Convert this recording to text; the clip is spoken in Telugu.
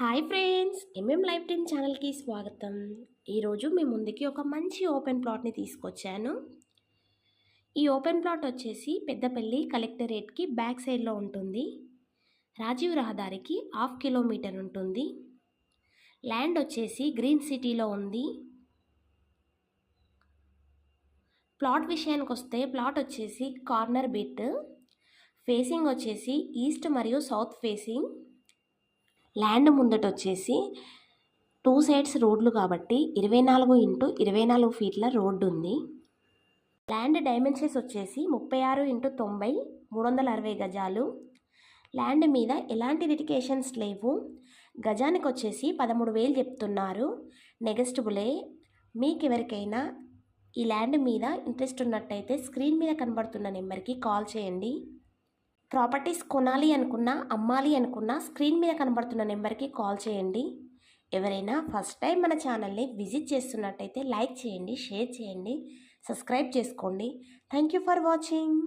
Hi friends MM life ten ఛానల్కి స్వాగతం. ఈరోజు మీ ముందుకి ఒక మంచి ఓపెన్ ప్లాట్ని తీసుకొచ్చాను. ఈ ఓపెన్ ప్లాట్ వచ్చేసి పెద్దపల్లి కలెక్టరేట్కి బ్యాక్ సైడ్లో ఉంటుంది. రాజీవ్ రహదారికి హాఫ్ కిలోమీటర్ ఉంటుంది. ల్యాండ్ వచ్చేసి గ్రీన్ సిటీలో ఉంది. ప్లాట్ విషయానికి వస్తే ప్లాట్ వచ్చేసి కార్నర్ బిట్ ఫేసింగ్ వచ్చేసి ఈస్ట్ మరియు సౌత్ ఫేసింగ్. ల్యాండ్ ముందట వచ్చేసి టూ సైడ్స్ రోడ్లు కాబట్టి ఇరవై నాలుగు ఇంటూ ఇరవై నాలుగు ఫీట్ల రోడ్డు ఉంది ల్యాండ్ డైమెన్షన్స్ వచ్చేసి ముప్పై ఆరు ఇంటూ తొంభై మూడు వందల అరవై గజాలు. ల్యాండ్ మీద ఎలాంటి లిటికేషన్స్ లేవు. గజానికి వచ్చేసి పదమూడు వేలు చెప్తున్నారు. నెగస్టబులే. మీకు ఎవరికైనా ఈ ల్యాండ్ మీద ఇంట్రెస్ట్ ఉన్నట్టయితే స్క్రీన్ మీద కనబడుతున్న నెంబర్కి కాల్ చేయండి. ప్రాపర్టీస్ కొనాలి అనుకున్నా అమ్మాలి అనుకున్నా స్క్రీన్ మీద కనబడుతున్న నెంబర్కి కాల్ చేయండి. ఎవరైనా ఫస్ట్ టైం మన ఛానల్ని విజిట్ చేస్తున్నట్టయితే లైక్ చేయండి షేర్ చేయండి సబ్స్క్రైబ్ చేసుకోండి. Thank you for watching.